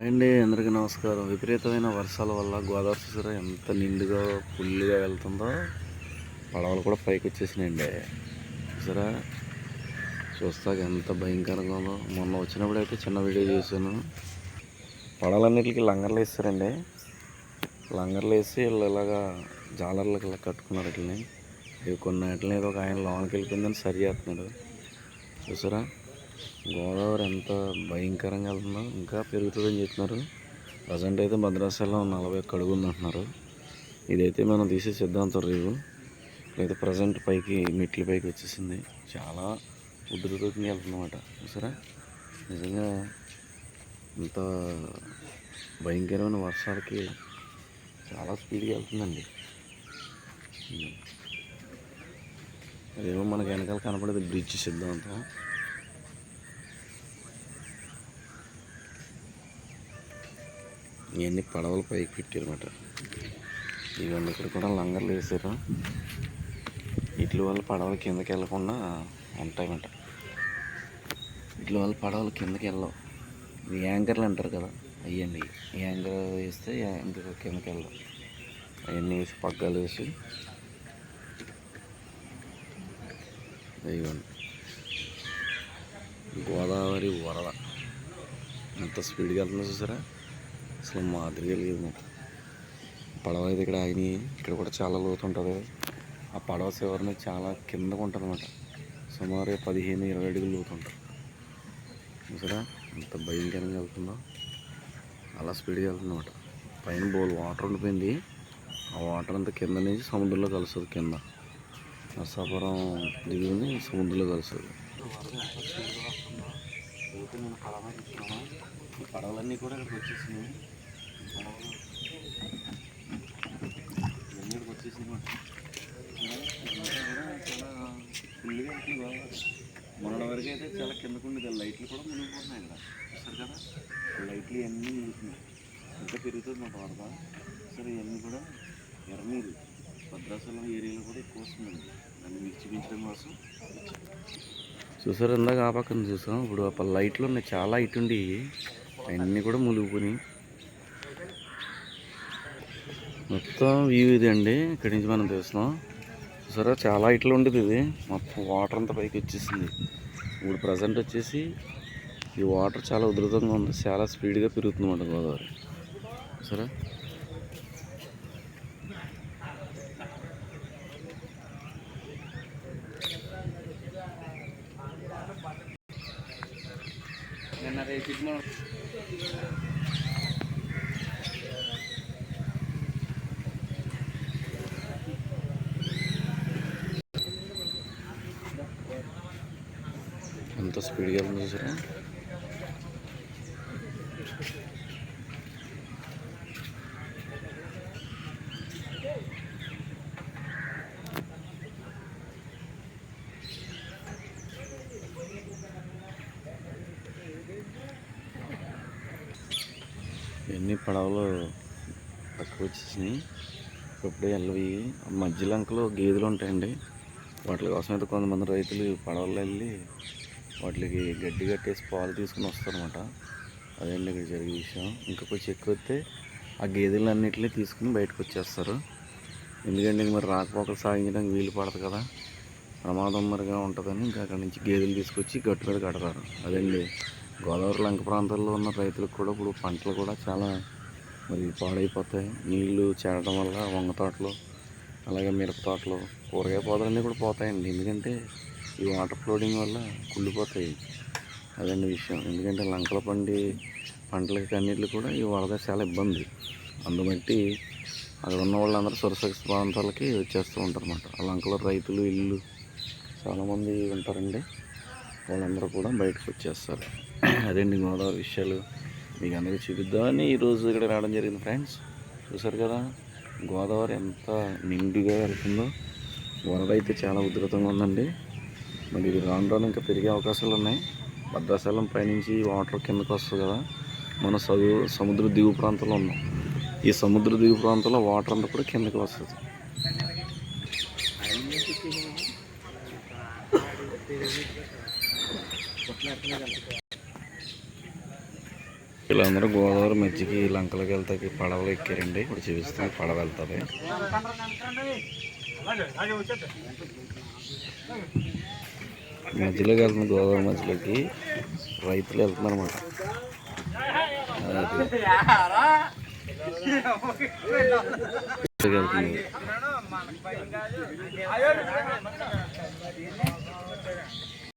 అండి అందరికీ నమస్కారం. విపరీతమైన వర్షాల వల్ల గోదావరి చూసారా ఎంత నిండుగా ఫుల్గా వెళ్తుందో పడవలు కూడా పైకి వచ్చేసినాయండి. చూసారా చూస్తాక ఎంత భయంకరంగా ఉందో. మొన్న వచ్చినప్పుడు అయితే చిన్న వీడియో చేశాను. పడవలన్నిటికి లంగర్లు వేస్తారండి. లంగర్లు వేసి వీళ్ళు ఇలాగా జాలర్లకు ఇలా కట్టుకున్నారు వీటిని. ఇవి కొన్ని వాటిని ఏదో ఒక ఆయన లోనికి వెళ్ళిపోయిందని సరి చేస్తున్నాడు. చూసారా గోదావరి ఎంత భయంకరంగా వెళ్తుందో ఇంకా పెరుగుతుందని చెప్తున్నారు. ప్రజెంట్ అయితే భద్రాచలం నలభై ఒక్క అడుగు ఉందంటున్నారు ఇదైతే మనం తీసే సిద్ధాంతం రేవు. అయితే ప్రజెంట్ పైకి మెట్ల పైకి వచ్చేసింది. చాలా ఉధృతంగా వెళ్తుందన్నమాట. సరే నిజంగా ఇంత భయంకరమైన వర్షాలకి చాలా స్పీడ్గా వెళ్తుందండి. అదేమో మనకి వెనకాల కనపడేది బ్రిడ్జ్ సిద్ధాంతం. ఇవన్నీ పడవలు పైకి పెట్టారన్నమాట. ఇవన్నీ ఇక్కడ కూడా లంగర్లు వేసారు ఇట్ల వల్ల పడవలు కిందకి వెళ్ళకుండా ఉంటాయన్నమాట. ఇట్ల వల్ల పడవలు కిందకి వెళ్ళవు. ఇవి యాంకర్లు అంటారు కదా అయ్యండి. యాంకర్ వేస్తే యాంకర్ కిందకి వెళ్ళవు. అవన్నీ వేసి పగ్గాలు వేసి ఇవ్వండి గోదావరి వరద. ఎంత స్పీడ్గా వెళ్తుందో చూసారా? అసలు మాదిరిగా లేదు. మొత్తం పడవ అయితే ఇక్కడ ఆగినాయి ఇక్కడ కూడా చాలా లోతు ఉంటుంది ఆ పడవ చివరిని చాలా కిందకు ఉంటుంది అనమాట సుమారు పదిహేను ఇరవై అడుగులు లోతు ఉంటుంది చూసారా? ఎంత భయంకరంగా వెళ్తుందో. అలా స్పీడ్గా వెళ్తుందన్నమాట. పైన బోల్ వాటర్ ఉండిపోయింది. ఆ వాటర్ అంతా కింద నుంచి సముద్రంలో కలుస్తుంది కింద. నర్సాపురం దిగుని సముద్రంలో కలుస్తుంది. పడవలన్నీ కూడా ఇక్కడికి వచ్చేసినాయి. ఫుల్గా వెళ్తుంది బాగా మొన్న వరకు అయితే చాలా కిందకు ఉండేది లైట్లు కూడా మునిగిపోతున్నాయి ఇక్కడ చూస్తారు కదా లైట్లు ఇవన్నీ మునిగిపోతున్నాయి ఇంకా పెరుగుతుంది మా వరద సరే ఇవన్నీ కూడా ఎర్రనీరు భద్రాచలం ఏరియాలో కూడా ఎక్కువ వస్తుందండి దాన్ని మీకు చూపించడం కోసం చూసారు ఇందాక ఆ పక్కన చూసాం? ఇప్పుడు లైట్లు ఉన్నాయి. చాలా ఇటుండి అవన్నీ కూడా మునిగిపోయినాయి. మొత్తం వ్యూ ఇది అండి. ఇక్కడి నుంచి మనం చూస్తున్నాం. సరే చాలా ఇట్లు ఉండేది ఇది. మొత్తం వాటర్ అంతా పైకి వచ్చేసింది. ఇప్పుడు ప్రజెంట్ వచ్చేసి ఈ వాటర్ చాలా ఉధృతంగా ఉంది. చాలా స్పీడ్గా పెరుగుతుంది అన్నమాట గోదావరి. సరే నిన్న రేపు ఎంత స్పీడ్గా వెళ్తుంది చూసారా? ఎన్ని పడవలు పక్కకు వచ్చేసినాయి. ఇప్పుడే వెళ్ళవి మధ్యలంకలో గేదెలు ఉంటాయండి. వాటి కోసం అయితే కొంతమంది రైతులు పడవలు వెళ్ళి వాటికి గడ్డి కట్టేసి పాలు తీసుకుని వస్తారనమాట అదండి ఇక్కడ జరిగే విషయం? ఇంకా కొంచెం ఎక్కువ వస్తే ఆ గేదెలన్నింటినీ తీసుకుని బయటకు వచ్చేస్తారు. ఎందుకంటే మరి రాకపోకలు సాగించడానికి వీలు పడదు కదా. ప్రమాదం మరిగా ఉంటుందని ఇంకా అక్కడ నుంచి గేదెలు తీసుకొచ్చి గట్టు మీద కడతారు. అదండి గోదావరి లంక ప్రాంతాల్లో ఉన్న రైతులకు కూడా ఇప్పుడు పంటలు కూడా చాలా మరి పాడైపోతాయి. నీళ్ళు చేరడం వల్ల వంగ తోటలు అలాగే మిరప తోటలు కూరగాయ పొదలన్నీ కూడా పోతాయండి. ఎందుకంటే ఈ వాటర్ ఫ్లోడింగ్ వల్ల కుళ్ళిపోతాయి. అదండి విషయం. ఎందుకంటే లంకల పండి పంటలకి అన్నిటికి కూడా ఈ వరద చాలా ఇబ్బంది. అందుబట్టి అక్కడ ఉన్న వాళ్ళందరూ సురక్షిత ప్రాంతాలకి వచ్చేస్తూ ఉంటారు అన్నమాట ఆ లంకలో రైతులు ఇల్లు చాలామంది ఉంటారండి. వాళ్ళందరూ కూడా బయటకు వచ్చేస్తారు. అదండి గోదావరి విషయాలు? మీకు అందరికీ చూపిద్దామని ఈరోజు ఇక్కడ రావడం జరిగింది ఫ్రెండ్స్. చూసారు కదా? గోదావరి ఎంత నిండుగా వెళ్తుందో. వరద అయితే చాలా ఉధృతంగా ఉందండి. మరి ఇది రాను రాను ఇంకా పెరిగే అవకాశాలు ఉన్నాయి. భద్రాచలం పైనుంచి వాటర్ కిందకు వస్తుంది కదా. మన చదువు సముద్ర దిగు ప్రాంతంలో ఉన్నాం. ఈ సముద్ర దిగు ప్రాంతంలో వాటర్ అంతా కూడా కిందకి వస్తుంది. వీళ్ళందరూ గోదావరి మధ్యకి లంకలకి వెళ్తాకి పడవలు ఎక్కారండి. ఇప్పుడు చూపిస్తాం పడవ వెళ్తుంది. మధ్యలోకి వెళ్తుంది గోదావరి మధ్యలోకి రైతులు వెళ్తున్నారు అన్నమాట వెళ్తుంది